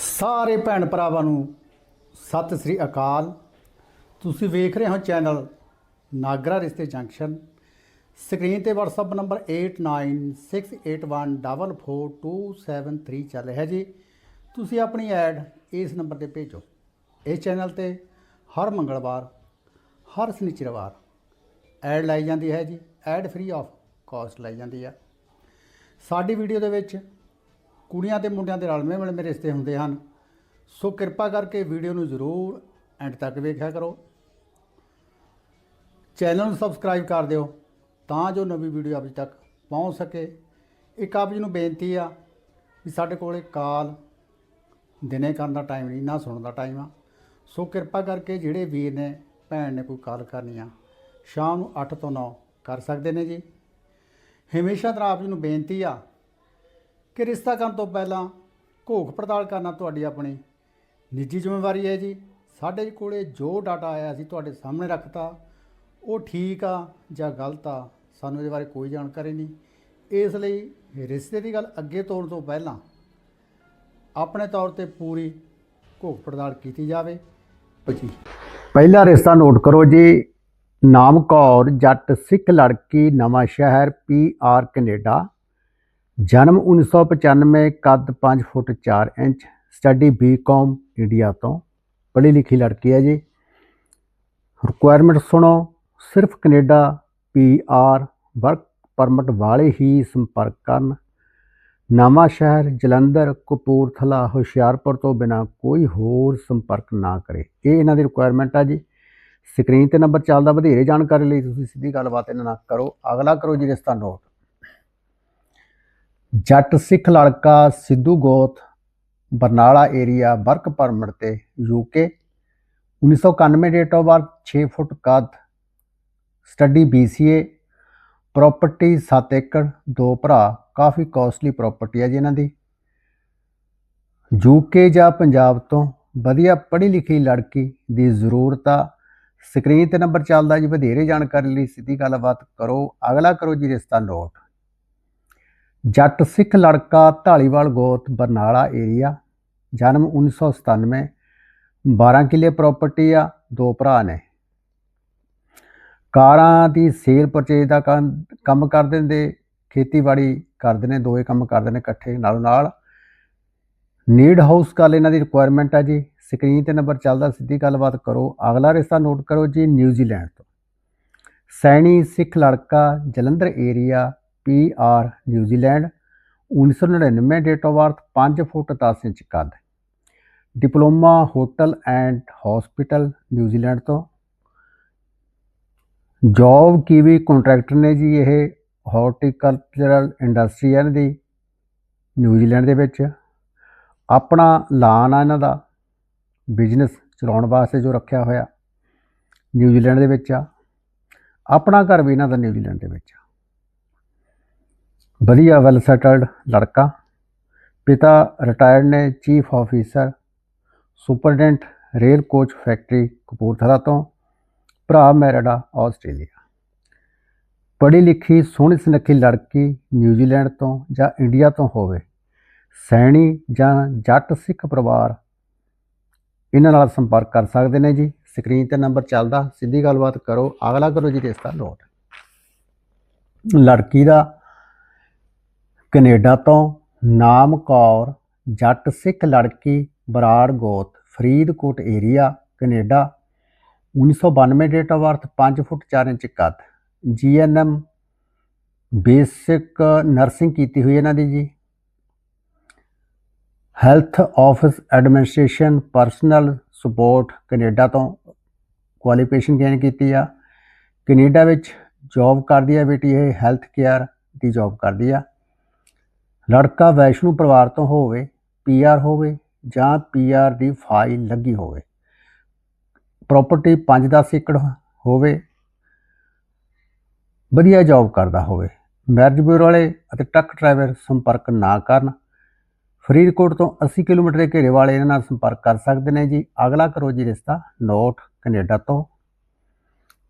ਸਾਰੇ ਭੈਣ ਭਰਾਵਾਂ ਨੂੰ ਸਤਿ ਸ੍ਰੀ ਅਕਾਲ। ਤੁਸੀਂ ਵੇਖ ਰਹੇ ਹੋ ਚੈਨਲ ਨਾਗਰਾ ਰਿਸ਼ਤੇ ਜੰਕਸ਼ਨ। ਸਕਰੀਨ ਤੇ WhatsApp ਨੰਬਰ 8968144273 ਚੱਲ ਰਿਹਾ ਜੀ। ਤੁਸੀਂ ਆਪਣੀ ਐਡ ਇਸ ਨੰਬਰ ਤੇ ਭੇਜੋ। ਇਸ ਚੈਨਲ ਤੇ ਹਰ ਮੰਗਲਵਾਰ, ਹਰ ਸ਼ਨੀਚਰਵਾਰ ਐਡ ਲਾਈ ਜਾਂਦੀ ਹੈ ਜੀ। ਐਡ ਫ੍ਰੀ ਆਫ ਕਾਸਟ ਲਾਈ ਜਾਂਦੀ ਹੈ ਸਾਡੀ ਵੀਡੀਓ ਦੇ ਵਿੱਚ ਕੁੜੀਆਂ ਤੇ ਮੁੰਡਿਆਂ ਦੇ ਰਲਵੇਂ ਮਿਲਵੇਂ ਰਿਸ਼ਤੇ ਹੁੰਦੇ ਹਨ। ਸੋ ਕਿਰਪਾ ਕਰਕੇ ਵੀਡੀਓ ਨੂੰ ਜ਼ਰੂਰ ਐਂਡ ਤੱਕ ਵੇਖਿਆ ਕਰੋ। ਚੈਨਲ ਨੂੰ ਸਬਸਕ੍ਰਾਈਬ ਕਰ ਦਿਓ ਤਾਂ ਜੋ ਨਵੀਂ ਵੀਡੀਓ ਆਪ ਜੀ ਤੱਕ ਪਹੁੰਚ ਸਕੇ। ਇੱਕ ਆਪ ਜੀ ਨੂੰ ਬੇਨਤੀ ਆ ਵੀ ਸਾਡੇ ਕੋਲੇ ਕਾਲ ਦਿਨੇ ਕਰਨ ਦਾ ਟਾਈਮ ਨਹੀਂ, ਨਾ ਸੁਣਨ ਦਾ ਟਾਈਮ ਆ। ਸੋ ਕਿਰਪਾ ਕਰਕੇ ਜਿਹੜੇ ਵੀਰ ਨੇ, ਭੈਣ ਨੇ ਕੋਈ ਕਾਲ ਕਰਨੀ ਆ, ਸ਼ਾਮ ਨੂੰ 8 ਤੋਂ 9 ਕਰ ਸਕਦੇ ਨੇ ਜੀ। ਹਮੇਸ਼ਾ ਤਰ੍ਹਾਂ ਆਪ ਜੀ ਨੂੰ ਬੇਨਤੀ ਆ ਕਿ ਰਿਸ਼ਤਾ ਕਰਨ ਤੋਂ ਪਹਿਲਾਂ ਘੋਖ ਪੜਤਾਲ ਕਰਨਾ ਤੁਹਾਡੀ ਆਪਣੀ ਨਿੱਜੀ ਜ਼ਿੰਮੇਵਾਰੀ ਹੈ ਜੀ। ਸਾਡੇ ਕੋਲੇ ਜੋ ਡਾਟਾ ਆਇਆ ਸੀ ਤੁਹਾਡੇ ਸਾਹਮਣੇ ਰੱਖਤਾ, ਉਹ ਠੀਕ ਆ ਜਾਂ ਗਲਤ ਆ, ਸਾਨੂੰ ਇਹਦੇ ਬਾਰੇ ਕੋਈ ਜਾਣਕਾਰੀ ਨਹੀਂ। ਇਸ ਲਈ ਰਿਸ਼ਤੇ ਦੀ ਗੱਲ ਅੱਗੇ ਤੋਰਨ ਤੋਂ ਪਹਿਲਾਂ ਆਪਣੇ ਤੌਰ ਤੇ ਪੂਰੀ ਘੋਖ ਪੜਤਾਲ ਕੀਤੀ ਜਾਵੇ। ਜੀ ਪਹਿਲਾ ਰਿਸ਼ਤਾ ਨੋਟ ਕਰੋ ਜੀ। ਨਾਮ ਕੌਰ ਜੱਟ ਸਿੱਖ ਲੜਕੀ ਨਵਾਂ ਸ਼ਹਿਰ ਪੀ ਆਰ ਕੈਨੇਡਾ। ਜਨਮ 1995 ਕੱਦ 5 ਫੁੱਟ 4 ਇੰਚ, ਸਟੱਡੀ ਬੀਕਾਮ ਇੰਡੀਆ ਤੋਂ ਪੜ੍ਹੀ ਲਿਖੀ ਲੜਕੀ ਹੈ ਜੀ। ਰਿਕੁਆਇਰਮੈਂਟ ਸੁਣੋ, ਸਿਰਫ Canada P R work permit ਵਾਲੇ ਹੀ ਸੰਪਰਕ ਕਰਨ। ਨਵਾਂ ਸ਼ਹਿਰ ਜਲੰਧਰ, ਕਪੂਰਥਲਾ, ਹੁਸ਼ਿਆਰਪੁਰ ਤੋਂ ਬਿਨਾ ਕੋਈ ਹੋਰ ਸੰਪਰਕ ਨਾ ਕਰੇ। ਇਹ ਇਹਨਾਂ ਦੀ ਰਿਕੁਆਇਰਮੈਂਟ ਆ ਜੀ। ਸਕਰੀਨ ਤੇ ਨੰਬਰ ਚੱਲਦਾ, ਵਧੇਰੇ ਜਾਣਕਾਰੀ ਲਈ ਤੁਸੀਂ ਸਿੱਧੀ ਗੱਲਬਾਤ ਇਹਨਾਂ ਨਾਲ ਕਰੋ। ਅਗਲਾ ਕਰੋ ਜੀ ਰਿਸ਼ਤਾ ਨੋਟ। ਜੱਟ ਸਿੱਖ ਲੜਕਾ ਸਿੱਧੂ ਗੋਤ, ਬਰਨਾਲਾ ਏਰੀਆ ਵਰਕ ਪਰਮਿਟ ਤੇ ਯੂਕੇ 1991 ਡੇਟ ਆਫ ਬਰਥ 6 ਫੁੱਟ ਕੱਦ ਸਟੱਡੀ BCA ਪ੍ਰਾਪਰਟੀ 7 ਏਕੜ, ਦੋ ਭਰਾ, ਕਾਫੀ ਕਾਸਟਲੀ ਪ੍ਰਾਪਰਟੀ ਹੈ ਜੀ ਇਹਨਾਂ ਦੀ। ਯੂਕੇ ਜਾਂ ਪੰਜਾਬ ਤੋਂ ਵਧੀਆ ਪੜ੍ਹੀ ਲਿਖੀ ਲੜਕੀ ਦੀ ਜ਼ਰੂਰਤ ਆ। ਸਕਰੀਨ ਤੇ ਨੰਬਰ ਚੱਲਦਾ ਜੀ, ਵਧੇਰੇ ਜਾਣਕਾਰੀ ਲਈ ਸਿੱਧੀ ਗੱਲਬਾਤ ਕਰੋ। ਅਗਲਾ ਕਰੋ ਜੀ ਰਿਸ਼ਤਾ ਨੋਟ। ਜੱਟ ਸਿੱਖ ਲੜਕਾ ਢਾਲੀਵਾਲ ਗੋਤ, ਬਰਨਾਲਾ ਏਰੀਆ ਜਨਮ 1997 12 ਕਿੱਲੇ ਪ੍ਰਾਪਰਟੀ ਆ, ਦੋ ਭਰਾ ਨੇ। ਕਾਰਾਂ ਦੀ ਸੇਲ ਪਰਚੇਜ ਦਾ ਕੰਮ ਕੰਮ ਕਰਦੇ ਨੇ ਖੇਤੀਬਾੜੀ ਕਰਦੇ ਨੇ ਦੋਏ ਕੰਮ ਕਰਦੇ ਨੇ ਇਕੱਠੇ ਨਾਲੋਂ ਨਾਲ ਨੀਡ ਹਾਊਸ ਕਾਲ ਇਹਨਾਂ ਦੀ ਰਿਕੁਆਇਰਮੈਂਟ ਆ ਜੀ। ਸਕਰੀਨ ਤੇ ਨੰਬਰ ਚੱਲਦਾ, ਸਿੱਧੀ ਗੱਲਬਾਤ ਕਰੋ। ਅਗਲਾ ਰਿਸ਼ਤਾ ਨੋਟ ਕਰੋ ਜੀ ਨਿਊਜ਼ੀਲੈਂਡ ਤੋਂ। ਸੈਣੀ ਸਿੱਖ ਲੜਕਾ, Jalandhar area P R New Zealand 1999 date of birth 5 foot 10 inch ਕੱਦ। Diploma, hotel and hospital New Zealand ਤੋਂ। ਜੌਬ ਕੀਵੀ ਕੰਟਰੈਕਟਰ ਨੇ ਜੀ ਇਹ ਹਾਰਟੀਕਲਚਰਲ ਇੰਡਸਟਰੀ ਹੈ ਇਹਨਾਂ ਦੀ ਨਿਊਜ਼ੀਲੈਂਡ ਦੇ ਵਿੱਚ। ਆਪਣਾ ਲਾਨ ਆ ਇਹਨਾਂ ਦਾ, ਬਿਜ਼ਨਸ ਚਲਾਉਣ ਵਾਸਤੇ ਜੋ ਰੱਖਿਆ ਹੋਇਆ, ਨਿਊਜ਼ੀਲੈਂਡ ਦੇ ਵਿੱਚ ਆ। ਆਪਣਾ ਘਰ ਵੀ ਇਹਨਾਂ ਦਾ ਨਿਊਜ਼ੀਲੈਂਡ ਦੇ ਵਿੱਚ ਆ। ਵਧੀਆ ਵੈਲ ਸੈਟਲਡ ਲੜਕਾ। ਪਿਤਾ ਰਿਟਾਇਰਡ ਨੇ chief officer superintendent rail coach factory Kapurthala ਤੋਂ। ਭਰਾ ਮੈਰਿਡਾ ਆਸਟ੍ਰੇਲੀਆ। ਪੜ੍ਹੀ ਲਿਖੀ, ਸੋਹਣੀ ਸੁਨੱਖੀ ਲੜਕੀ ਨਿਊਜ਼ੀਲੈਂਡ ਤੋਂ ਜਾਂ ਇੰਡੀਆ ਤੋਂ ਹੋਵੇ। ਸੈਣੀ ਜਾਂ ਜੱਟ ਸਿੱਖ ਪਰਿਵਾਰ। ਇਹਨਾਂ ਨਾਲ ਸੰਪਰਕ ਕਰ ਸਕਦੇ ਨੇ ਜੀ। ਸਕਰੀਨ ਤੇ ਨੰਬਰ ਚੱਲਦਾ, ਸਿੱਧੀ ਗੱਲਬਾਤ ਕਰੋ। ਅਗਲਾ ਕਰੋ ਜੀ ਰਿਸ਼ਤਾ ਨੋਟ। ਲੜਕੀ ਦਾ ਕੈਨੇਡਾ ਤੋਂ ਨਾਮ ਕੌਰ ਜੱਟ ਸਿੱਖ ਲੜਕੀ ਬਰਾੜ ਗੋਤ, Faridkot area Canada. 1992 date of birth 5 foot 4 inch ਕੱਦ। ਜੀਐਨਐਮ ਬੇਸਿਕ ਨਰਸਿੰਗ ਕੀਤੀ ਹੋਈ ਇਹਨਾਂ ਦੀ ਜੀ। Health office administration personal support Canada ਤੋਂ ਕੁਆਲੀਫਿਕੇਸ਼ਨ ਗੇਨ ਕੀਤੀ ਆ। ਕੈਨੇਡਾ ਵਿੱਚ ਜੌਬ ਕਰਦੀ ਆ ਬੇਟੀ, ਇਹ ਹੈਲਥ ਕੇਅਰ ਦੀ ਜੌਬ ਕਰਦੀ ਆ। ਲੜਕਾ ਵੈਸ਼ਨੂ ਪਰਿਵਾਰ ਤੋਂ ਹੋਵੇ ਪੀਆਰ ਹੋਵੇ ਜਾਂ ਪੀਆਰ ਦੀ ਫਾਈਲ ਲੱਗੀ ਹੋਵੇ। ਪ੍ਰਾਪਰਟੀ 5-10 ਏਕੜ ਹੋਵੇ, ਵਧੀਆ ਜੌਬ ਕਰਦਾ ਹੋਵੇ ਮੈਰਿਜ ਬਿਊਰੋ ਵਾਲੇ ਅਤੇ ਟਰੱਕ ਡਰਾਈਵਰ ਸੰਪਰਕ ਨਾ ਕਰਨ, ਫਰੀਦਕੋਟ ਤੋਂ 80 ਕਿਲੋਮੀਟਰ ਦੇ ਘੇਰੇ ਵਾਲੇ ਇਹਨਾਂ ਨਾਲ ਸੰਪਰਕ ਕਰ ਸਕਦੇ ਨੇ ਜੀ। ਅਗਲਾ ਕਰੋ ਜੀ ਰਿਸ਼ਤਾ, ਨੋਟ ਕੈਨੇਡਾ ਤੋਂ।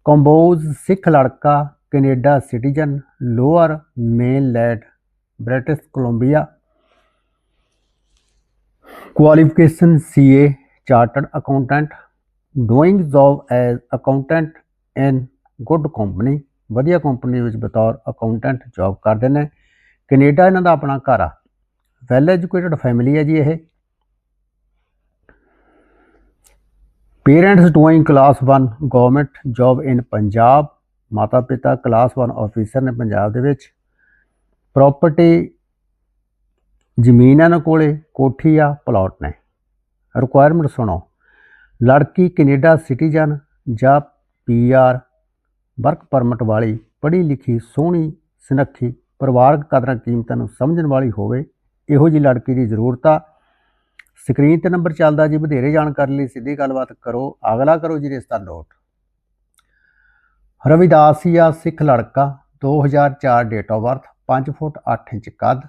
ਕੰਬੋਜ਼ ਸਿੱਖ ਲੜਕਾ, Canada citizen, lower mainland British Columbia. Qualification CA chartered accountant doing job as accountant in good company ਵਧੀਆ ਕੰਪਨੀ ਵਿੱਚ ਬਤੌਰ ਅਕਾਊਂਟੈਂਟ ਜੌਬ ਕਰਦੇ ਨੇ। ਕੈਨੇਡਾ ਇਹਨਾਂ ਦਾ ਆਪਣਾ ਘਰ ਆ। ਵੈਲ ਐਜੂਕੇਟਡ ਫੈਮਿਲੀ ਹੈ ਜੀ ਇਹ। Parents doing class 1 government job in Punjab ਮਾਤਾ ਪਿਤਾ ਕਲਾਸ 1 ਆਫੀਸਰ ਨੇ ਪੰਜਾਬ ਦੇ ਵਿੱਚ। ਪ੍ਰਾਪਰਟੀ ਜ਼ਮੀਨ ਇਹਨਾਂ ਕੋਲੇ, ਕੋਠੀ ਆ ਪਲਾਟ ਨੇ। ਰਿਕੁਆਇਰਮੈਂਟ ਸੁਣੋ। ਲੜਕੀ ਕੈਨੇਡਾ ਸਿਟੀਜ਼ਨ ਜਾਂ ਪੀਆਰ ਵਰਕ ਪਰਮਿਟ ਵਾਲੀ, ਪੜ੍ਹੀ ਲਿਖੀ, ਸੋਹਣੀ, ਸੁਨੱਖੀ, ਪਰਿਵਾਰਕ ਕਦਰਾਂ ਕੀਮਤਾਂ ਨੂੰ ਸਮਝਣ ਵਾਲੀ ਹੋਵੇ, ਇਹੋ ਜੀ ਲੜਕੀ ਦੀ ਜ਼ਰੂਰਤ ਆ। ਸਕਰੀਨ ਤੇ ਨੰਬਰ ਚੱਲਦਾ ਜੀ, ਵਧੇਰੇ ਜਾਣਕਾਰੀ ਲਈ ਸਿੱਧੀ ਗੱਲਬਾਤ ਕਰੋ। ਅਗਲਾ ਕਰੋ ਜੀ ਰਿਸ਼ਤਾ ਨੋਟ। ਰਵਿਦਾਸੀਆ ਸਿੱਖ ਲੜਕਾ 2004 date of birth 5 foot 8 inch ਕੱਦ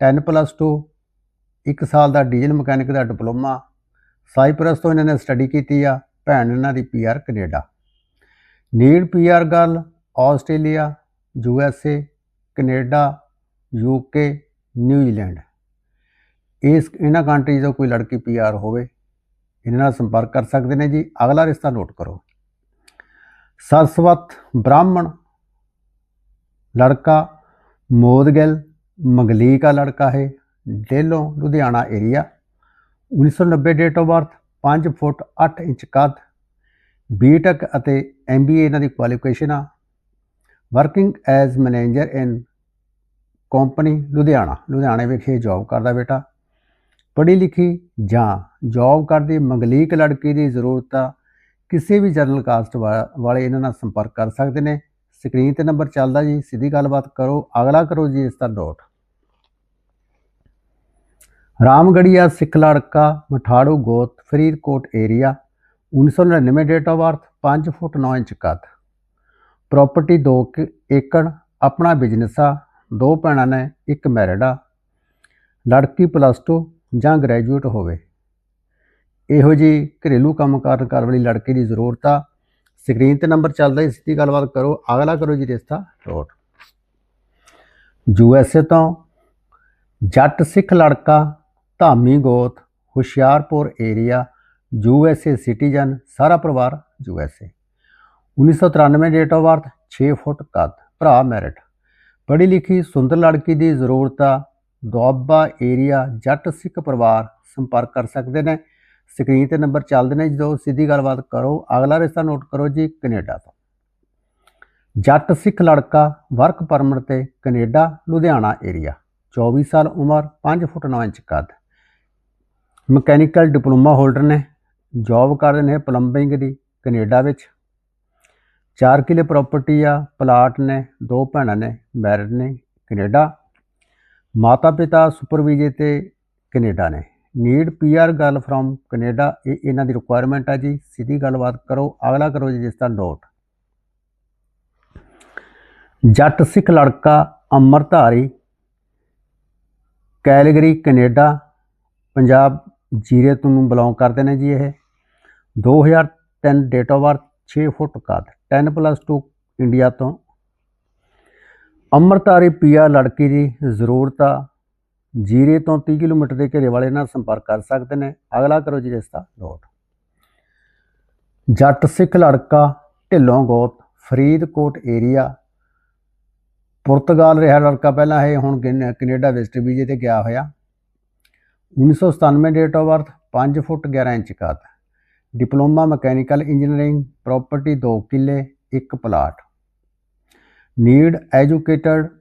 10 ਪਲੱਸ 2 ਇੱਕ ਸਾਲ ਦਾ ਡੀਜ਼ਲ ਮਕੈਨਿਕ ਦਾ ਡਿਪਲੋਮਾ, ਸਾਈਪ੍ਰਸ ਤੋਂ ਇਹਨਾਂ ਨੇ ਸਟੱਡੀ ਕੀਤੀ ਆ, ਭੈਣ ਇਹਨਾਂ ਦੀ PR Canada. Need PR girl Australia, U S A, Canada UK New Zealand. ਇਸ ਇਹਨਾਂ ਕੰਟਰੀਜ਼ ਤੋਂ ਕੋਈ ਲੜਕੀ ਪੀਆਰ ਹੋਵੇ, ਇਹਨਾਂ ਨਾਲ ਸੰਪਰਕ ਕਰ ਸਕਦੇ ਨੇ ਜੀ। ਅਗਲਾ ਰਿਸ਼ਤਾ ਨੋਟ ਕਰੋ। ਸਰਸਵਤ ਬ੍ਰਾਹਮਣ, ਲੜਕਾ ਮੋਦਗਿਲ ਮੰਗਲੀ का लड़का है Dehlon Ludhiana area 1990 date of birth 5 foot 8 inch ਕੱਦ ਬੀਟੈਕ ਅਤੇ ਐਮਬੀਏ ਇਹਨਾਂ ਦੀ ਕੁਆਲੀਫਿਕੇਸ਼ਨ ਆ working as manager in company Ludhiana ਲੁਧਿਆਣੇ ਵਿਖੇ ਜੌਬ ਕਰਦਾ ਬੇਟਾ ਪੜ੍ਹੀ ਲਿਖੀ ਜਾਂ ਜੌਬ ਕਰਦੀ ਮੰਗਲੀਕ ਲੜਕੀ ਦੀ ਜ਼ਰੂਰਤ ਆ ਕਿਸੇ ਵੀ ਜਨਰਲ ਕਾਸਟ ਵਾਲੇ ਇਹਨਾਂ ਨਾਲ ਸੰਪਰਕ ਕਰ ਸਕਦੇ ਨੇ ਸਕਰੀਨ ਤੇ ਨੰਬਰ ਚੱਲਦਾ ਜੀ, ਸਿੱਧੀ ਗੱਲਬਾਤ ਕਰੋ, ਅਗਲਾ ਕਰੋ ਜੀ ਇਸ ਦਾ ਨੋਟ। ਰਾਮਗੜੀਆ ਸਿੱਖ ਲੜਕਾ ਮਠਾੜੂ, ਗੋਤ, Faridkot area 1999 date of birth 5 foot 9 inch ਕੱਦ। ਪ੍ਰਾਪਰਟੀ 2 ਏਕੜ, ਆਪਣਾ ਬਿਜ਼ਨਸ ਆ, ਦੋ ਭੈਣਾਂ ਨੇ, ਇੱਕ ਮੈਰਿਡ ਆ। ਲੜਕੀ ਪਲੱਸ 2 ਜਾਂ ਗ੍ਰੈਜੂਏਟ ਹੋਵੇ। ਇਹੋ ਜੀ ਘਰੇਲੂ ਕੰਮ ਕਰਨ ਵਾਲੀ ਲੜਕੀ ਦੀ ਜ਼ਰੂਰਤ ਆ। ਸਕਰੀਨ ਤੇ ਨੰਬਰ ਚੱਲਦਾ ਇਸ ਦੀ ਗੱਲਬਾਤ ਕਰੋ, ਅਗਲਾ ਕਰੋ ਜੀ ਰਿਸ਼ਤਾ ਰੋਡ। ਯੂ ਐਸ ਏ ਤੋਂ ਜੱਟ ਸਿੱਖ ਲੜਕਾ ਧਾਮੀ ਗੋਤ, Hoshiarpur area, U S A citizen, ਸਾਰਾ ਪਰਿਵਾਰ U S A. 1993 date of birth 6 foot ਕੱਦ, ਭਰਾ ਮੈਰਿਟ ਪੜ੍ਹੀ ਲਿਖੀ ਸੁੰਦਰ ਲੜਕੀ ਦੀ ਜ਼ਰੂਰਤ ਆ ਦੁਆਬਾ ਏਰੀਆ, ਜੱਟ ਸਿੱਖ ਪਰਿਵਾਰ ਸੰਪਰਕ ਕਰ ਸਕਦੇ ਨੇ। ਸਕਰੀਨ ਤੇ ਨੰਬਰ ਚੱਲਦੇ ਨੇ, ਜਦੋਂ ਸਿੱਧੀ ਗੱਲਬਾਤ ਕਰੋ, ਅਗਲਾ ਰਿਸ਼ਤਾ ਨੋਟ ਕਰੋ ਜੀ ਕੈਨੇਡਾ ਤੋਂ। ਜੱਟ ਸਿੱਖ ਲੜਕਾ ਵਰਕ ਪਰਮਿਟ ਤੇ ਕੈਨੇਡਾ, ਲੁਧਿਆਣਾ ਏਰੀਆ 24 ਸਾਲ ਉਮਰ 5 ਫੁੱਟ 9 ਇੰਚ ਕੱਦ। ਮਕੈਨੀਕਲ ਡਿਪਲੋਮਾ ਹੋਲਡਰ ਨੇ, ਜੌਬ ਕਰਦੇ ਨੇ ਪਲੰਬਿੰਗ ਦੀ ਕੈਨੇਡਾ ਵਿੱਚ। 4 ਕਿਲੇ ਪ੍ਰਾਪਰਟੀ ਆ, ਪਲਾਟ ਨੇ, ਦੋ ਭੈਣਾਂ ਨੇ, ਮੈਰਿਡ ਨੇ ਕੈਨੇਡਾ। ਮਾਤਾ ਪਿਤਾ ਸੁਪਰਵੀਜ਼ੇ ਤੇ ਕੈਨੇਡਾ ਨੇ। Need PR girl from Canada ਇਹ ਇਹਨਾਂ ਦੀ ਰਿਕੁਆਇਰਮੈਂਟ ਆ ਜੀ। ਸਿੱਧੀ ਗੱਲਬਾਤ ਕਰੋ, ਅਗਲਾ ਕਰੋ ਜੀ ਜਿਸ ਦਾ ਨੋਟ ਜੱਟ ਸਿੱਖ ਲੜਕਾ ਅਮਰਧਾਰੀ ਕੈਲਗਰੀ, ਕੈਨੇਡਾ, ਪੰਜਾਬ, ਜੀਰੇ ਤੋਂ ਨੂੰ ਬਿਲੋਂਗ ਕਰਦੇ ਨੇ ਜੀ ਇਹ। 2003 ਡੇਟ ਆਫ ਬਰਥ 6 ਫੁੱਟ ਕੱਦ 10 ਪਲੱਸ 2 ਇੰਡੀਆ ਤੋਂ। ਅਮਰਤਾਰੀ ਪੀਆ ਲੜਕੀ ਦੀ ਜ਼ਰੂਰਤ ਆ। ਜੀਰੇ ਤੋਂ 30 ਕਿਲੋਮੀਟਰ ਦੇ ਘੇਰੇ ਵਾਲੇ ਨਾਲ ਸੰਪਰਕ ਕਰ ਸਕਦੇ ਨੇ। ਅਗਲਾ ਕਰੋ ਜੀ ਰਿਸ਼ਤਾ ਨੋਟ ਜੱਟ ਸਿੱਖ ਲੜਕਾ, ਢਿੱਲੋਂ ਗੋਤ, ਫਰੀਦਕੋਟ ਏਰੀਆ ਪੁਰਤਗਾਲ ਰਿਹਾ ਲੜਕਾ ਪਹਿਲਾਂ ਇਹ ਹੁਣ ਕੈਨ- ਕੈਨੇਡਾ ਵੈਸਟ ਵੀਜ਼ੇ ਤੇ ਗਿਆ ਹੋਇਆ। 1997 date of birth 5 foot 11 inch ਕੱਦ ਡਿਪਲੋਮਾ ਮਕੈਨੀਕਲ ਇੰਜੀਨੀਅਰਿੰਗ ਪ੍ਰਾਪਰਟੀ 2 ਕਿੱਲੇ, ਇੱਕ plot. Need educated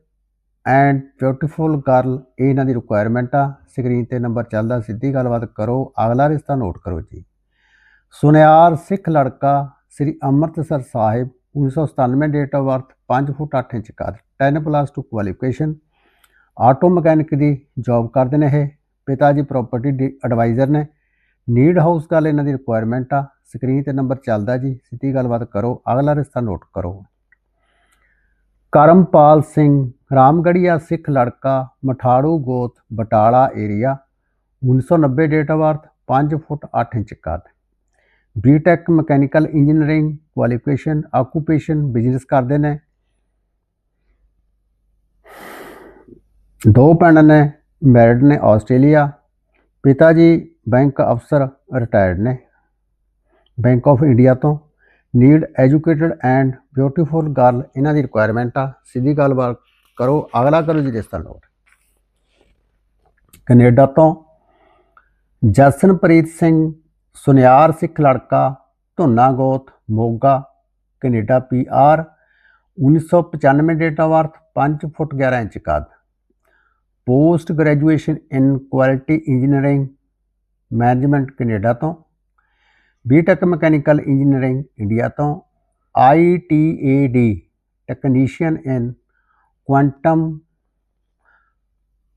and beautiful girl ਇਹ ਇਹਨਾਂ ਦੀ ਰਿਕੁਆਇਰਮੈਂਟ ਆ। ਸਕਰੀਨ ਤੇ ਨੰਬਰ ਚੱਲਦਾ, ਸਿੱਧੀ ਗੱਲਬਾਤ ਕਰੋ। ਅਗਲਾ ਰਿਸ਼ਤਾ ਨੋਟ ਕਰੋ ਜੀ। ਸੁਨਿਆਰ ਸਿੱਖ ਲੜਕਾ, Sri Amritsar Sahib 1997 date of birth 5 foot 8 inch ਕੱਦ 10 ਪਲੱਸ 2 ਕੁਆਲੀਫਿਕੇਸ਼ਨ ਆਟੋ ਮਕੈਨਿਕ ਦੀ ਜੌਬ ਕਰਦੇ ਨੇ ਇਹ। ਪਿਤਾ ਜੀ ਪ੍ਰਾਪਰਟੀ ਐਡਵਾਈਜ਼ਰ ਨੇ। ਨੀਡ ਹਾਊਸ ਗੱਲ ਇਹਨਾਂ ਦੀ ਰਿਕੁਆਇਰਮੈਂਟ ਆ। ਸਕਰੀਨ ਤੇ ਨੰਬਰ ਚੱਲਦਾ ਜੀ। ਸਿੱਧੀ ਗੱਲਬਾਤ ਕਰੋ। ਅਗਲਾ ਰਿਸ਼ਤਾ ਨੋਟ ਕਰੋ। ਕਰਮਪਾਲ ਸਿੰਘ ਰਾਮਗੜੀਆ ਸਿੱਖ ਲੜਕਾ, ਮਠਾੜੂ ਗੋਤ, Batala area 1990 date of birth 5 foot 8 inch ਕੱਦ। BTech mechanical engineering qualification occupation business ਕਰਦੇ ਨੇ। ਦੋ ਭੈਣਾਂ ਨੇ ਮੈਰਿਡ ਨੇ ਆਸਟ੍ਰੇਲੀਆ। ਪਿਤਾ ਜੀ ਬੈਂਕ ਅਫਸਰ ਰਿਟਾਇਰਡ ਨੇ। ਬੈਂਕ ਆਫ ਇੰਡੀਆ ਤੋਂ। Need, educated and beautiful girl, ਇਹਨਾਂ ਦੀ ਰਿਕੁਆਇਰਮੈਂਟ ਆ। ਸਿੱਧੀ ਗੱਲਬਾਤ ਕਰੋ, ਅਗਲਾ ਕਰੋ ਜੀ ਰਿਸ਼ਤਾ ਨੋਟ। ਕੈਨੇਡਾ ਤੋਂ ਜਸਨਪ੍ਰੀਤ ਸਿੰਘ ਸੁਨਿਆਰ ਸਿੱਖ ਲੜਕਾ, ਧੁੰਨਾ ਗੋਤ, Moga, Canada P R 1995 date of birth 5 foot 11 inch ਕੱਦ। Post graduation in quality engineering management Canada ਤੋਂ। ਬੀਟੈਕ ਮਕੈਨੀਕਲ ਇੰਜੀਨੀਅਰਿੰਗ ਇੰਡੀਆ ਤੋਂ ITAD technician in quantum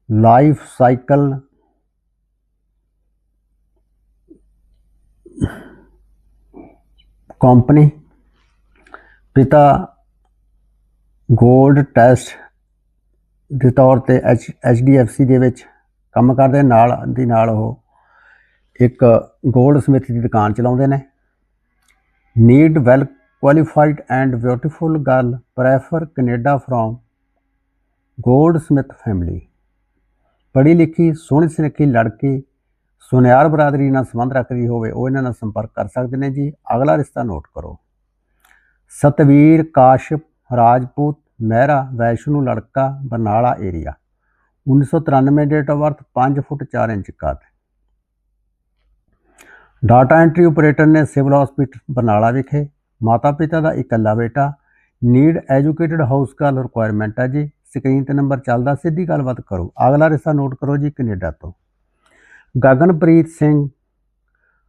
life cycle company ਪਿਤਾ ਗੋਲਡ ਟੈਸਟ ਦੇ ਤੌਰ ਤੇ ਐਚ ਐਚਡੀਐਫਸੀ ਦੇ ਵਿੱਚ ਕੰਮ ਕਰਦੇ, ਨਾਲ ਦੀ ਨਾਲ ਉਹ ਇੱਕ ਗੋਲਡ ਸਮਿਥ ਦੀ ਦੁਕਾਨ ਚਲਾਉਂਦੇ ਨੇ। Need well qualified and beautiful girl prefer Canada from goldsmith family ਪੜ੍ਹੀ ਲਿਖੀ, ਸੋਹਣੀ ਸੁਨੱਖੀ ਲੜਕੀ, ਸੁਨਿਆਰ ਬਰਾਦਰੀ ਨਾਲ ਸੰਬੰਧ ਰੱਖਦੀ ਹੋਵੇ, ਉਹ ਇਹਨਾਂ ਨਾਲ ਸੰਪਰਕ ਕਰ ਸਕਦੇ ਨੇ ਜੀ। ਅਗਲਾ ਰਿਸ਼ਤਾ ਨੋਟ ਕਰੋ। ਸਤਵੀਰ ਕਾਸ਼ਪ, ਰਾਜਪੂਤ, ਮਹਿਰਾ, ਵੈਸ਼ਨੂ ਲੜਕਾ, Barnala area 1993 date of birth 5 foot 4 inch ਕੱਦ ਡਾਟਾ ਐਂਟਰੀ ਆਪਰੇਟਰ ਨੇ ਸਿਵਲ ਹਸਪੀਟਲ ਬਰਨਾਲਾ ਵਿਖੇ ਮਾਤਾ ਪਿਤਾ ਦਾ ਇਕੱਲਾ ਬੇਟਾ need educated house girl requirement ਹੈ ਜੀ ਸਕਰੀਨ ਤੇ ਨੰਬਰ ਚੱਲਦਾ, ਸਿੱਧੀ ਗੱਲਬਾਤ ਕਰੋ। ਅਗਲਾ ਰਿਸ਼ਾ ਨੋਟ ਕਰੋ ਜੀ ਕੈਨੇਡਾ ਤੋਂ। ਗਗਨਪ੍ਰੀਤ ਸਿੰਘ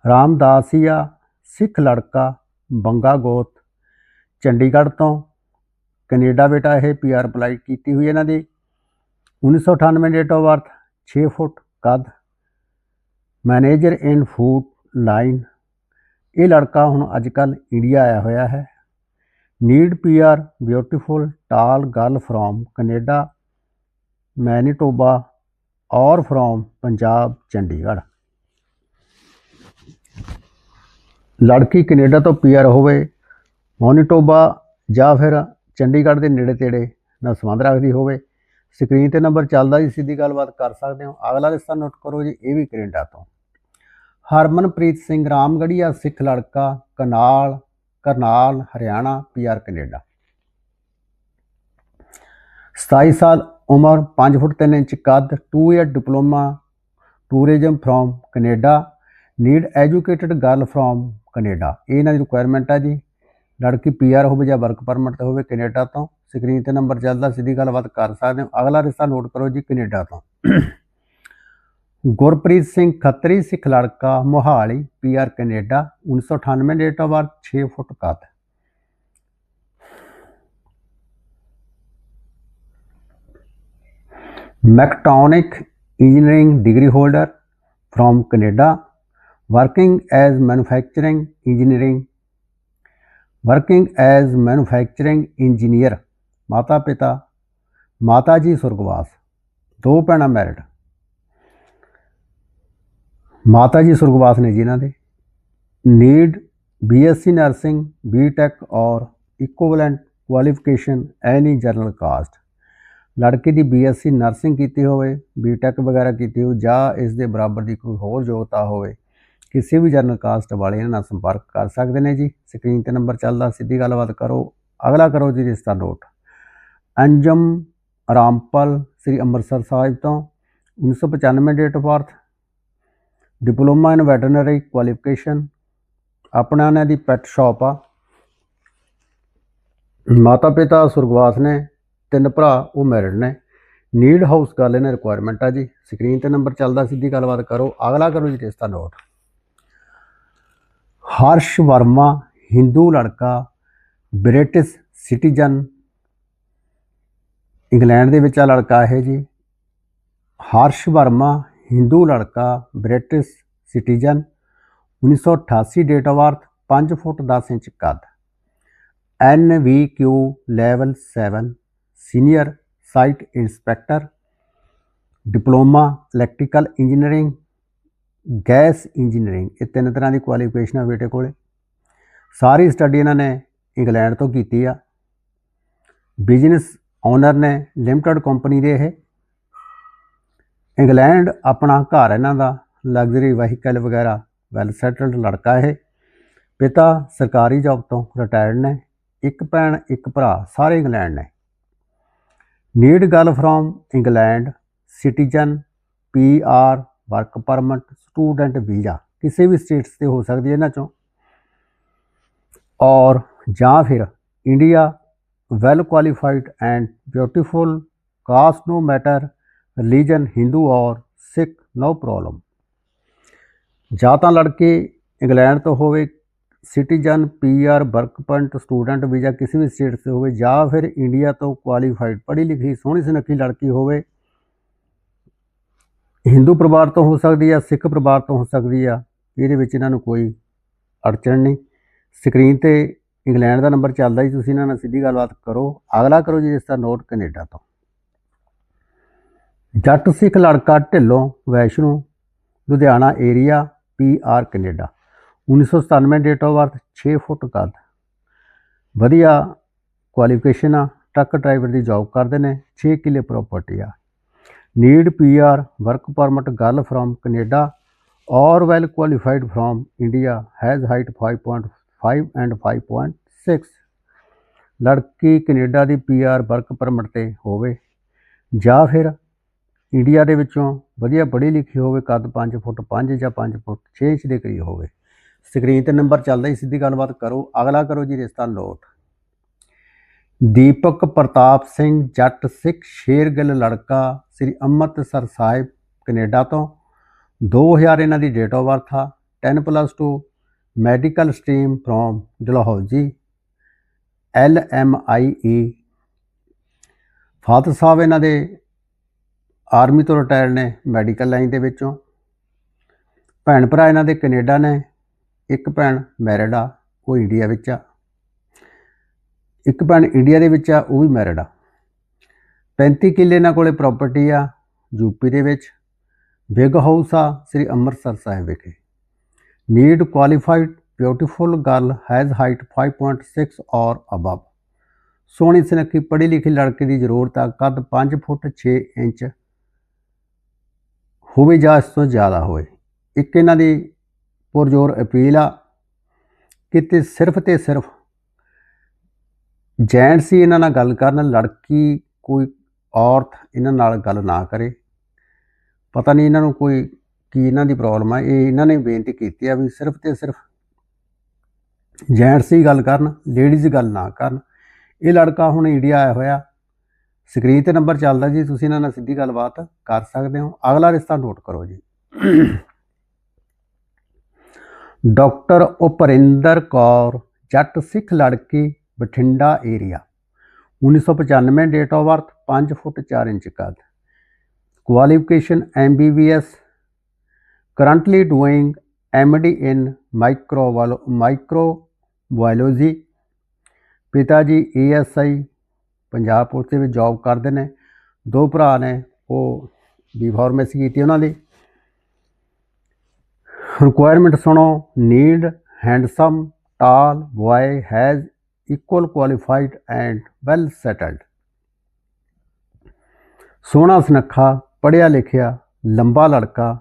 ਰਾਮਦਾਸੀਆ ਸਿੱਖ ਲੜਕਾ, ਬੰਗਾ ਗੋਤ, ਚੰਡੀਗੜ੍ਹ ਤੋਂ। ਕੈਨੇਡਾ ਬੇਟਾ ਇਹ ਪੀਆਰ ਅਪਲਾਈ ਕੀਤੀ ਹੋਈ ਇਹਨਾਂ ਦੀ। 1998 ਡੇਟ ਆਫ ਬਰਥ 6 ਫੁੱਟ, ਕੱਦ। ਮੈਨੇਜਰ ਇਨ ਫੂਡ ਲਾਈਨ ਇਹ ਲੜਕਾ ਹੁਣ ਅੱਜ ਕੱਲ ਇੰਡੀਆ ਆਇਆ ਹੋਇਆ ਹੈ। Need PR, beautiful, tall girl from Canada, Manitoba, or from Punjab, Chandigarh. ਲੜਕੀ ਕੈਨੇਡਾ ਤੋਂ ਪੀਆਰ ਹੋਵੇ, ਮੋਨੀਟੋਬਾ ਜਾਂ ਫਿਰ ਚੰਡੀਗੜ੍ਹ ਦੇ ਨੇੜੇ ਤੇੜੇ ਨਾਲ ਸੰਬੰਧ ਰੱਖਦੀ ਹੋਵੇ, ਸਕਰੀਨ ਤੇ ਨੰਬਰ ਚੱਲਦਾ ਜੀ, ਸਿੱਧੀ ਗੱਲਬਾਤ ਕਰ ਸਕਦੇ ਹੋ। ਅਗਲਾ ਰਿਸ਼ਤਾ ਨੋਟ ਕਰੋ ਜੀ, ਇਹ ਵੀ ਕੈਨੇਡਾ ਤੋਂ। ਹਰਮਨਪ੍ਰੀਤ ਸਿੰਘ ਰਾਮਗੜੀਆ, ਸਿੱਖ ਲੜਕਾ, ਕਨਾਲ, ਕਰਨਾਲ, ਹਰਿਆਣਾ ਪੀਆਰ ਕੈਨੇਡਾ। 27 ਸਾਲ ਉਮਰ 5 ਫੁੱਟ 3 ਇੰਚ ਕੱਦ 2 year diploma tourism from Canada need educated girl from Canada. ਇਹਨਾਂ ਦੀ ਰਿਕੁਆਇਰਮੈਂਟ ਆ ਜੀ। ਲੜਕੀ ਪੀਆਰ ਹੋਵੇ ਜਾਂ ਵਰਕ ਪਰਮਿਟ ਤੇ ਹੋਵੇ ਕੈਨੇਡਾ ਤੋਂ। ਸਕਰੀਨ ਤੇ ਨੰਬਰ ਚੱਲਦਾ, ਸਿੱਧੀ ਗੱਲਬਾਤ ਕਰ ਸਕਦੇ ਹੋ। ਅਗਲਾ ਰਿਸ਼ਤਾ ਨੋਟ ਕਰੋ ਜੀ ਕੈਨੇਡਾ ਤੋਂ। ਗੁਰਪ੍ਰੀਤ ਸਿੰਘ ਖੱਤਰੀ ਸਿੱਖ ਲੜਕਾ Mohali PR Canada 1998 date of birth 6 foot ਕੱਦ mechatronic engineering degree holder from Canada working as manufacturing engineering working as manufacturing engineer ਮਾਤਾ ਪਿਤਾ ਮਾਤਾ ਜੀ ਸੁਰਗਵਾਸ ਦੋ ਭੈਣਾਂ ਮੈਰਿਡ ਮਾਤਾ ਜੀ ਸੁਰਗਵਾਸ ਨੇ ਜੀ ਇਹਨਾਂ ਦੇ। Need BSc nursing BTech or equivalent qualification any general caste ਲੜਕੇ ਦੀ ਬੀਐਸਸੀ ਨਰਸਿੰਗ ਕੀਤੀ ਹੋਵੇ ਬੀਟੈਕ ਵਗੈਰਾ ਕੀਤੀ ਹੋਵੇ, ਜਾਂ ਇਸ ਦੇ ਬਰਾਬਰ ਦੀ ਕੋਈ ਹੋਰ ਯੋਗਤਾ ਹੋਵੇ, ਕਿਸੇ ਵੀ ਜਨਰਲ ਕਾਸਟ ਵਾਲੇ ਇਹਨਾਂ ਨਾਲ ਸੰਪਰਕ ਕਰ ਸਕਦੇ ਨੇ ਜੀ। ਸਕਰੀਨ ਤੇ ਨੰਬਰ ਚੱਲਦਾ, ਸਿੱਧੀ ਗੱਲਬਾਤ ਕਰੋ। ਅਗਲਾ ਕਰੋ ਜੀ ਰਿਸ਼ਤਾ ਨੋਟ। ਅੰਜਮ ਰਾਮਪਲ, ਸ੍ਰੀ ਅੰਮ੍ਰਿਤਸਰ ਸਾਹਿਬ ਤੋਂ 1995 date of birth diploma in veterinary qualification. ਆਪਣਾ ਇਹਨਾਂ ਦੀ ਪੈਟ ਸ਼ਾਪ ਆ। ਮਾਤਾ ਪਿਤਾ ਸੁਰਗਵਾਸ ਨੇ, ਤਿੰਨ ਭਰਾ, ਉਹ ਮੈਰਿਡ ਨੇ। ਨੀਡ ਹਾਊਸ ਗੱਲ ਇਹਨਾਂ ਰਿਕੁਆਇਰਮੈਂਟ ਆ ਜੀ। ਸਕਰੀਨ ਤੇ ਨੰਬਰ ਚੱਲਦਾ, ਸਿੱਧੀ ਗੱਲਬਾਤ ਕਰੋ। ਅਗਲਾ ਕਰੋ ਜੀ ਰਿਸ਼ਤਾ ਨੋਟ ਹਰਸ਼ ਵਰਮਾ ਹਿੰਦੂ ਲੜਕਾ ਬ੍ਰਿਟਿਸ਼ ਸਿਟੀਜ਼ਨ ਇੰਗਲੈਂਡ ਦੇ ਵਿੱਚ ਆ ਲੜਕਾ ਇਹ ਜੀ। ਹਰਸ਼ ਵਰਮਾ ਹਿੰਦੂ ਲੜਕਾ, British citizen 1988 date of birth 5 foot 10 inch ਕੱਦ। N V Q level 7 senior site inspector diploma electrical engineering gas engineering ਇਹ ਤਿੰਨ ਤਰ੍ਹਾਂ ਦੀ ਕੁਆਲੀਫਿਕੇਸ਼ਨ ਆ ਬੇਟੇ ਕੋਲੇ। ਸਾਰੀ ਸਟੱਡੀ ਇਹਨਾਂ ਨੇ ਇੰਗਲੈਂਡ ਤੋਂ ਕੀਤੀ ਆ। ਬਿਜ਼ਨਸ ਓਨਰ ਨੇ ਲਿਮਟਿਡ ਕੰਪਨੀ ਦੇ ਇਹ। ਇੰਗਲੈਂਡ ਆਪਣਾ ਘਰ ਇਹਨਾਂ ਦਾ ਲਗਜ਼ਰੀ ਵਹੀਕਲ ਵਗੈਰਾ ਵੈਲ ਸੈਟਲਡ ਲੜਕਾ ਇਹ। ਪਿਤਾ ਸਰਕਾਰੀ ਜੌਬ ਤੋਂ ਰਿਟਾਇਰਡ ਨੇ, ਇੱਕ ਭੈਣ, ਇੱਕ ਭਰਾ, ਸਾਰੇ ਇੰਗਲੈਂਡ ਨੇ। Need girl from England citizen P R work permit student visa ਕਿਸੇ ਵੀ ਸਟੇਟਸ ਤੇ ਹੋ ਸਕਦੀ ਹੈ ਇਹਨਾਂ ਚੋਂ। ਔਰ ਜਾਂ ਫਿਰ India well qualified and beautiful caste no matter religion Hindu or Sikh no problem ਜਾਂ ਤਾਂ ਲੜਕੇ ਇੰਗਲੈਂਡ ਤੋਂ ਹੋਵੇ citizen PR work permit student visa ਕਿਸੇ ਵੀ ਸਟੇਟ ਤੋਂ ਹੋਵੇ, ਜਾਂ ਫਿਰ ਇੰਡੀਆ ਤੋਂ ਕੁਆਲੀਫਾਈਡ ਪੜ੍ਹੀ ਲਿਖੀ, ਸੋਹਣੀ ਸੁਨੱਖੀ ਲੜਕੀ ਹੋਵੇ ਹਿੰਦੂ ਪਰਿਵਾਰ ਤੋਂ ਹੋ ਸਕਦੀ ਆ ਸਿੱਖ ਪਰਿਵਾਰ ਤੋਂ ਹੋ ਸਕਦੀ ਆ, ਇਹਦੇ ਵਿੱਚ ਇਹਨਾਂ ਨੂੰ ਕੋਈ ਅੜਚਣ ਨਹੀਂ। ਸਕਰੀਨ ਤੇ ਇੰਗਲੈਂਡ ਦਾ ਨੰਬਰ ਚੱਲਦਾ ਜੀ, ਤੁਸੀਂ ਇਹਨਾਂ ਨਾਲ ਸਿੱਧੀ ਗੱਲਬਾਤ ਕਰੋ। ਅਗਲਾ ਕਰੋ ਜੀ ਇਸ ਦਾ ਨੋਟ ਕੈਨੇਡਾ ਤੋਂ। ਜੱਟ ਸਿੱਖ ਲੜਕਾ Dhillon, Vaishno, Ludhiana area, P R Canada. 1997 date of birth 6 foot ਕੱਦ। ਵਧੀਆ ਕੁਆਲੀਫਿਕੇਸ਼ਨ ਆ ਟਰੱਕ ਡਰਾਈਵਰ ਦੀ ਜੌਬ ਕਰਦੇ ਨੇ 6 ਕਿੱਲੇ ਪ੍ਰਾਪਰਟੀ ਆ। Need P R work permit girl from Canada or well qualified from India has height 5.5 and 5.6 ਲੜਕੀ ਕੈਨੇਡਾ ਦੀ P R work permit ਤੇ ਹੋਵੇ, ਜਾਂ ਫਿਰ ਇੰਡੀਆ ਦੇ ਵਿੱਚੋਂ ਵਧੀਆ ਪੜ੍ਹੀ ਲਿਖੀ ਹੋਵੇ, ਕੱਦ 5 ਫੁੱਟ 5 ਜਾਂ 5 ਫੁੱਟ 6 ਇੰਚ ਦੇ ਕਰੀਬ ਹੋਵੇ। ਸਕਰੀਨ ਤੇ ਨੰਬਰ ਚੱਲਦਾ ਹੀ ਸਿੱਧੀ ਗੱਲਬਾਤ ਕਰੋ। ਅਗਲਾ ਕਰੋ ਜੀ ਰਿਸ਼ਤਾ ਨੋਟ ਦੀਪਕ ਪ੍ਰਤਾਪ ਸਿੰਘ, ਜੱਟ ਸਿੱਖ, ਸ਼ੇਰਗਿੱਲ ਲੜਕਾ, ਸ੍ਰੀ ਅੰਮ੍ਰਿਤਸਰ ਸਾਹਿਬ, ਕੈਨੇਡਾ ਤੋਂ। 2000 ਇਹਨਾਂ ਦੀ ਡੇਟ ਆਫ ਬਰਥ ਆ। 10 plus 2 medical stream from Dalhousie L M I E. Father ਸਾਹਿਬ ਇਹਨਾਂ ਦੇ ਆਰਮੀ ਤੋਂ ਰਿਟਾਇਰ ਨੇ ਮੈਡੀਕਲ ਲਾਈਨ ਦੇ ਵਿੱਚੋਂ। ਭੈਣ ਭਰਾ ਇਹਨਾਂ ਦੇ ਕੈਨੇਡਾ ਨੇ, ਇੱਕ ਭੈਣ ਮੈਰਿਡ ਆ ਉਹ ਇੰਡੀਆ ਵਿੱਚ ਆ। ਇੱਕ ਭੈਣ ਇੰਡੀਆ ਦੇ ਵਿੱਚ ਆ, ਉਹ ਵੀ ਮੈਰਿਡ। ਆ 35 ਕਿੱਲੇ ਇਹਨਾਂ ਕੋਲੇ ਪ੍ਰਾਪਰਟੀ ਆ, ਯੂਪੀ ਦੇ ਵਿੱਚ। ਬਿਗ ਹਾਊਸ ਆ, ਸ੍ਰੀ ਅੰਮ੍ਰਿਤਸਰ ਸਾਹਿਬ ਵਿਖੇ। Need qualified, beautiful girl, has height 5.6 or above. ਸੋਹਣੀ ਸੁਨੱਖੀ ਪੜ੍ਹੀ ਲਿਖੀ ਲੜਕੀ ਦੀ ਜ਼ਰੂਰਤ ਆ, ਕੱਦ 5 ਫੁੱਟ 6 ਇੰਚ। ਹੋਵੇ ਜਾਂ ਇਸ ਤੋਂ ਜ਼ਿਆਦਾ ਹੋਵੇ। ਇੱਕ ਇਹਨਾਂ ਦੀ ਪੁਰਜੋਰ ਅਪੀਲ ਆ ਕਿਤੇ ਸਿਰਫ ਤੇ ਸਿਰਫ ਜੈਂਟਸ ਹੀ ਇਹਨਾਂ ਨਾਲ ਗੱਲ ਕਰਨ, ਲੜਕੀ ਕੋਈ ਔਰਤ ਇਹਨਾਂ ਨਾਲ ਗੱਲ ਨਾ ਕਰੇ। ਪਤਾ ਨਹੀਂ ਇਹਨਾਂ ਨੂੰ ਕੋਈ ਕੀ ਇਹਨਾਂ ਦੀ ਪ੍ਰੋਬਲਮ ਆ। ਇਹ ਇਹਨਾਂ ਨੇ ਬੇਨਤੀ ਕੀਤੀ ਆ ਵੀ ਸਿਰਫ ਤੇ ਸਿਰਫ ਜੈਂਟਸ ਹੀ ਗੱਲ ਕਰਨ, ਲੇਡੀਜ਼ ਗੱਲ ਨਾ ਕਰਨ। ਇਹ ਲੜਕਾ ਹੁਣ ਇੰਡੀਆ ਆਇਆ ਹੋਇਆ। ਸਕਰੀਨ ਤੇ ਨੰਬਰ ਚੱਲਦਾ ਜੀ, ਤੁਸੀਂ ਇਹਨਾਂ ਨਾਲ ਸਿੱਧੀ ਗੱਲਬਾਤ ਕਰ ਸਕਦੇ ਹੋ। ਅਗਲਾ ਰਿਸ਼ਤਾ ਨੋਟ ਕਰੋ ਜੀ। ਡਾਕਟਰ ਉਪਰਿੰਦਰ ਕੌਰ, ਜੱਟ ਸਿੱਖ ਲੜਕੀ, Bathinda area 1995 date of birth 5 foot 4 inch ਕੱਦ। Qualification MBBS currently doing MD in micro microbiology ਪਿਤਾ ਜੀ ਏਐਸਆਈ ਪੰਜਾਬ ਪੁਲਿਸ ਦੇ ਵਿੱਚ ਜੌਬ ਕਰਦੇ ਨੇ। ਦੋ ਭਰਾ ਨੇ, ਉਹ ਬੀ ਫਾਰਮੇਸੀ ਕੀਤੀ ਉਹਨਾਂ ਦੀ। ਰਿਕੁਆਇਰਮੈਂਟ ਸੁਣੋ need handsome tall boy has equal qualified and well settled ਸੋਹਣਾ ਸੁਨੱਖਾ, ਪੜ੍ਹਿਆ ਲਿਖਿਆ, ਲੰਬਾ ਲੜਕਾ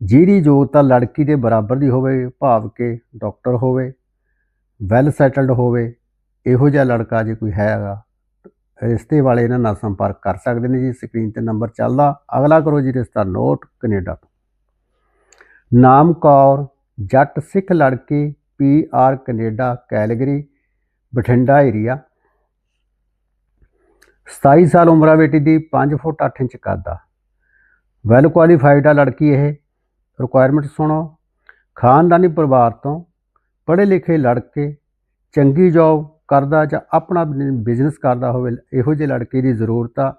ਜਿਹਦੀ ਯੋਗਤਾ ਲੜਕੀ ਦੇ ਬਰਾਬਰ ਦੀ ਹੋਵੇ, ਭਾਵ ਕਿ ਡਾਕਟਰ ਹੋਵੇ ਵੈਲ ਸੈਟਲਡ ਹੋਵੇ, ਇਹੋ ਜਿਹਾ ਲੜਕਾ ਜੇ ਕੋਈ ਹੈਗਾ ਰਿਸ਼ਤੇ ਵਾਲੇ ਇਹਨਾਂ ਨਾਲ ਸੰਪਰਕ ਕਰ ਸਕਦੇ ਨੇ ਜੀ। ਸਕਰੀਨ ਤੇ ਨੰਬਰ ਚੱਲਦਾ। ਅਗਲਾ ਕਰੋ ਜੀ ਰਿਸ਼ਤਾ ਨੋਟ ਕੈਨੇਡਾ ਤੋਂ। ਨਾਮ ਕੌਰ, ਜੱਟ ਸਿੱਖ ਲੜਕੀ, P R Canada, Calgary, Bathinda area 27 ਸਾਲ ਉਮਰ ਆ ਬੇਟੀ ਦੀ 5 ਫੁੱਟ 8 ਇੰਚ ਕੱਦ। ਆ ਵੈਲ ਕੁਆਲੀਫਾਈਡ ਆ ਲੜਕੀ ਇਹ। ਰਿਕੁਆਇਰਮੈਂਟ ਸੁਣੋ। ਖਾਨਦਾਨੀ ਪਰਿਵਾਰ ਤੋਂ। ਪੜ੍ਹੇ ਲਿਖੇ ਲੜਕੇ। ਚੰਗੀ ਜੌਬ ਕਰਦਾ ਜਾਂ ਆਪਣਾ ਬਿਜ਼ਨਸ ਕਰਦਾ ਹੋਵੇ, ਇਹੋ ਜਿਹੇ ਲੜਕੇ ਦੀ ਜ਼ਰੂਰਤ ਆ।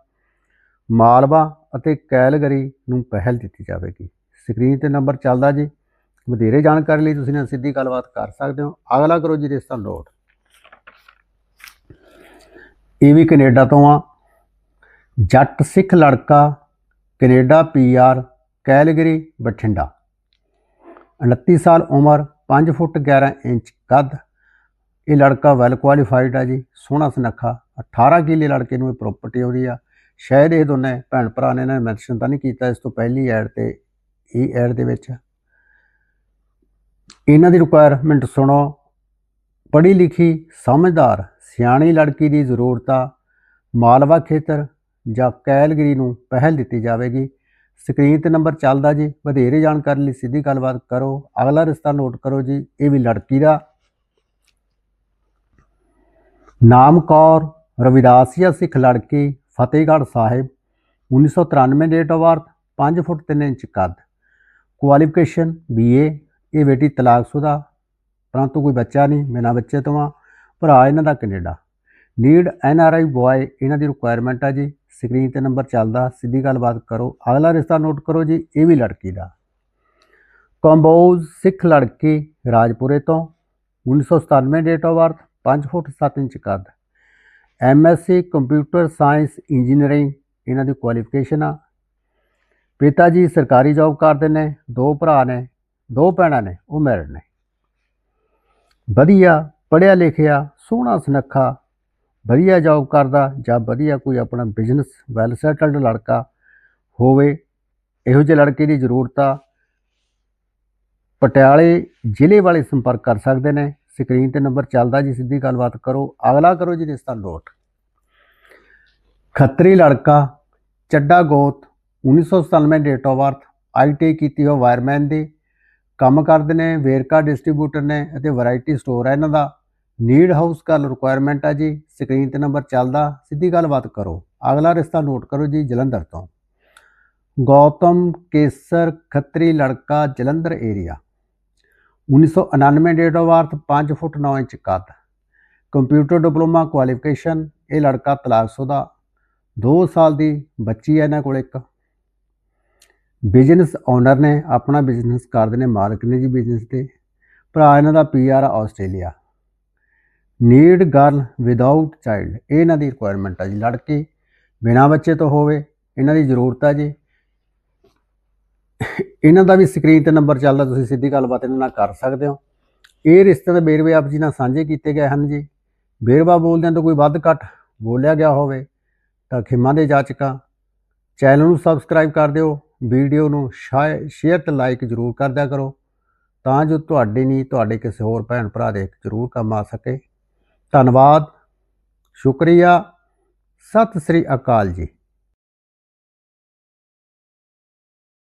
ਮਾਲਵਾ ਅਤੇ ਕੈਲਗਰੀ ਨੂੰ ਪਹਿਲ ਦਿੱਤੀ ਜਾਵੇਗੀ। ਸਕਰੀਨ ਤੇ ਨੰਬਰ ਚੱਲਦਾ ਜੀ। ਵਧੇਰੇ ਜਾਣਕਾਰੀ ਲਈ ਤੁਸੀਂ ਨਾਲ ਸਿੱਧੀ ਗੱਲਬਾਤ ਕਰ ਸਕਦੇ ਹੋ। ਅਗਲਾ ਕਰੋ ਜੀ ਰਿਸ਼ਤਾ ਲੋਡ। ਇਹ ਵੀ ਕੈਨੇਡਾ ਤੋਂ ਆ। ਜੱਟ ਸਿੱਖ ਲੜਕਾ, ਕੈਨੇਡਾ ਪੀਆਰ ਕੈਲਗਰੀ, ਬਠਿੰਡਾ। 29 ਸਾਲ ਉਮਰ 5 ਫੁੱਟ 11 ਇੰਚ, ਕੱਦ। ਇਹ ਲੜਕਾ ਵੈਲ ਕੁਆਲੀਫਾਈਡ ਆ ਜੀ, ਸੋਹਣਾ ਸੁਨੱਖਾ 18 ਕਿੱਲੇ ਲੜਕੇ ਨੂੰ ਇਹ ਪ੍ਰਾਪਰਟੀ ਆਉਂਦੀ ਆ। ਸ਼ਾਇਦ ਇਹ ਦੋਨੇ ਭੈਣ ਭਰਾ ਨੇ ਇਹਨਾਂ ਮੈਂਸ਼ਨ ਤਾਂ ਨਹੀਂ ਕੀਤਾ ਇਸ ਤੋਂ ਪਹਿਲੀ ਐਡ ਤੇ, ਇਹ ਐਡ ਦੇ ਵਿੱਚ। ਇਹਨਾਂ ਦੀ ਰਿਕੁਆਇਰਮੈਂਟ ਸੁਣੋ, ਪੜ੍ਹੀ ਲਿਖੀ, ਸਮਝਦਾਰ, ਸਿਆਣੀ ਲੜਕੀ ਦੀ ਜ਼ਰੂਰਤ ਆ। ਮਾਲਵਾ ਖੇਤਰ ਜਾਂ ਕੈਲਗਰੀ ਨੂੰ ਪਹਿਲ ਦਿੱਤੀ ਜਾਵੇਗੀ। ਸਕਰੀਨ ਤੇ ਨੰਬਰ ਚੱਲਦਾ ਜੀ, ਵਧੇਰੇ ਜਾਣਕਾਰੀ ਲਈ ਸਿੱਧੀ ਗੱਲਬਾਤ ਕਰੋ। ਅਗਲਾ ਰਿਸ਼ਤਾ ਨੋਟ ਕਰੋ ਜੀ, ਇਹ ਵੀ ਲੜਕੀ ਦਾ ਨਾਮ ਕੌਰ ਰਵਿਦਾਸੀਆ ਸਿੱਖ ਲੜਕੀ, Fatehgarh Sahib 1993 date of birth 5 foot 3 inch ਕੱਦ। ਕੁਆਲੀਫਿਕੇਸ਼ਨ ਬੀਏ ਇਹ ਬੇਟੀ ਤਲਾਕਸ਼ੁਦਾ ਪਰੰਤੂ ਕੋਈ ਬੱਚਾ ਨਹੀਂ ਮੇਰਾ ਬੱਚੇ ਤੋਂ ਆ, ਭਰਾ ਇਹਨਾਂ ਦਾ Canada. Need N R I boy ਇਹਨਾਂ ਦੀ ਰਿਕੁਆਇਰਮੈਂਟ ਆ ਜੀ ਸਕਰੀਨ ਤੇ ਨੰਬਰ ਚੱਲਦਾ, ਸਿੱਧੀ ਗੱਲਬਾਤ ਕਰੋ, ਅਗਲਾ ਰਿਸ਼ਤਾ ਨੋਟ ਕਰੋ ਜੀ, ਇਹ ਵੀ ਲੜਕੀ ਦਾ। ਕੰਬੋਜ ਸਿੱਖ ਲੜਕੀ, ਰਾਜਪੁਰੇ ਤੋਂ 1997 date of birth 5 foot 7 inch ਕੱਦ। ਐਮਐਸਸੀ ਕੰਪਿਊਟਰ ਸਾਇੰਸ ਇੰਜੀਨੀਅਰਿੰਗ ਇਹਨਾਂ ਦੀ ਕੁਆਲੀਫਿਕੇਸ਼ਨ ਆ। ਪਿਤਾ ਜੀ ਸਰਕਾਰੀ ਜੌਬ ਕਰਦੇ ਨੇ, ਦੋ ਭਰਾ ਨੇ, ਦੋ ਭੈਣਾਂ ਨੇ, ਉਹ ਮੈਰਿਡ ਨੇ। ਵਧੀਆ ਪੜ੍ਹਿਆ ਲਿਖਿਆ, ਸੋਹਣਾ ਸੁਨੱਖਾ, ਵਧੀਆ ਜੌਬ ਕਰਦਾ ਜਾਂ ਵਧੀਆ ਕੋਈ ਆਪਣਾ ਬਿਜ਼ਨਸ ਵੈਲ ਸੈਟਲਡ ਲੜਕਾ ਹੋਵੇ, ਇਹੋ ਜਿਹੇ ਲੜਕੇ ਦੀ ਜ਼ਰੂਰਤ ਆ। ਪਟਿਆਲੇ ਜ਼ਿਲ੍ਹੇ ਵਾਲੇ ਸੰਪਰਕ ਕਰ ਸਕਦੇ ਨੇ। ਸਕਰੀਨ ਤੇ ਨੰਬਰ ਚੱਲਦਾ ਜੀ, ਸਿੱਧੀ ਗੱਲਬਾਤ ਕਰੋ। ਅਗਲਾ ਕਰੋ ਜੀ ਰਿਸ਼ਤਾ ਨੋਟ। ਖੱਤਰੀ ਲੜਕਾ, ਚੱਡਾ ਗੋਤ 1997 ਡੇਟ ਆਫ ਬਰਥ ਆਈਟੀ ਕੀਤੀ ਹੋ ਵਾਇਰਮੈਨ ਦੀ। ਕੰਮ ਕਰਦੇ ਨੇ, ਵੇਰਕਾ ਡਿਸਟ੍ਰੀਬਿਊਟਰ ਨੇ ਅਤੇ ਵੈਰਾਈਟੀ ਸਟੋਰ ਹੈ ਇਹਨਾਂ ਦਾ। ਨੀਡ ਹਾਊਸ ਕਾਲ ਰਿਕੁਆਇਰਮੈਂਟ ਆ ਜੀ, ਸਕਰੀਨ ਤੇ ਨੰਬਰ ਚੱਲਦਾ, ਸਿੱਧੀ ਗੱਲਬਾਤ ਕਰੋ। ਅਗਲਾ ਰਿਸ਼ਤਾ ਨੋਟ ਕਰੋ ਜੀ, ਜਲੰਧਰ ਤੋਂ। ਗੌਤਮ ਕੇਸਰ ਖੱਤਰੀ ਲੜਕਾ, Jalandhar area 1999 date of birth 5 foot 9 inch ਕੱਦ। ਕੰਪਿਊਟਰ ਡਿਪਲੋਮਾ ਕੁਆਲੀਫਿਕੇਸ਼ਨ ਇਹ ਲੜਕਾ ਤਲਾਕਸ਼ੁਦਾ 2 ਸਾਲ ਦੀ ਬੱਚੀ ਹੈ ਇਹਨਾਂ ਕੋਲ ਇੱਕ। ਬਿਜ਼ਨਸ ਓਨਰ ਨੇ ਆਪਣਾ ਬਿਜ਼ਨਸ ਕਰਦੇ ਨੇ ਮਾਲਕ ਨੇ ਜੀ ਬਿਜ਼ਨਸ ਦੇ ਭਰਾ ਇਹਨਾਂ ਦਾ PR Australia. Need girl without child ਇਹ ਇਹਨਾਂ ਦੀ ਰਿਕੁਆਇਰਮੈਂਟ ਹੈ ਜੀ। ਲੜਕੀ ਬਿਨਾਂ ਬੱਚੇ ਤੋਂ ਹੋਵੇ, ਇਹਨਾਂ ਦੀ ਜ਼ਰੂਰਤ ਹੈ ਜੀ। ਇਹਨਾਂ ਦਾ ਵੀ ਸਕਰੀਨ ਤੇ ਨੰਬਰ ਚੱਲਦਾ, ਤੁਸੀਂ ਸਿੱਧੀ ਗੱਲਬਾਤ ਇਹਨਾਂ ਨਾਲ ਕਰ ਸਕਦੇ ਹੋ। ਇਹ ਰਿਸ਼ਤੇ ਦੇ ਵੇਰਵੇ ਆਪ ਜੀ ਨਾਲ ਸਾਂਝੇ ਕੀਤੇ ਗਏ ਹਨ ਜੀ। ਵੇਰਵਾ ਬੋਲਦਿਆਂ ਤੋਂ ਕੋਈ ਵੱਧ ਘੱਟ ਬੋਲਿਆ ਗਿਆ ਹੋਵੇ ਤਾਂ ਖਿਮਾ ਦੇ ਜਾਚਕਾਂ ਚੈਨਲ ਨੂੰ ਸਬਸਕ੍ਰਾਈਬ ਕਰ ਦਿਓ, ਵੀਡੀਓ ਨੂੰ ਸ਼ੇਅਰ ਤੇ ਲਾਈਕ ਜ਼ਰੂਰ ਕਰ ਦਿਆ ਕਰੋ ਤਾਂ ਜੋ ਤੁਹਾਡੇ ਨਹੀਂ, ਤੁਹਾਡੇ ਕਿਸੇ ਹੋਰ ਭੈਣ ਭਰਾ ਦੇ ਜ਼ਰੂਰ ਕੰਮ ਆ ਸਕੇ। ਧੰਨਵਾਦ, ਸ਼ੁਕਰੀਆ, ਸਤਿ ਸ੍ਰੀ ਅਕਾਲ ਜੀ।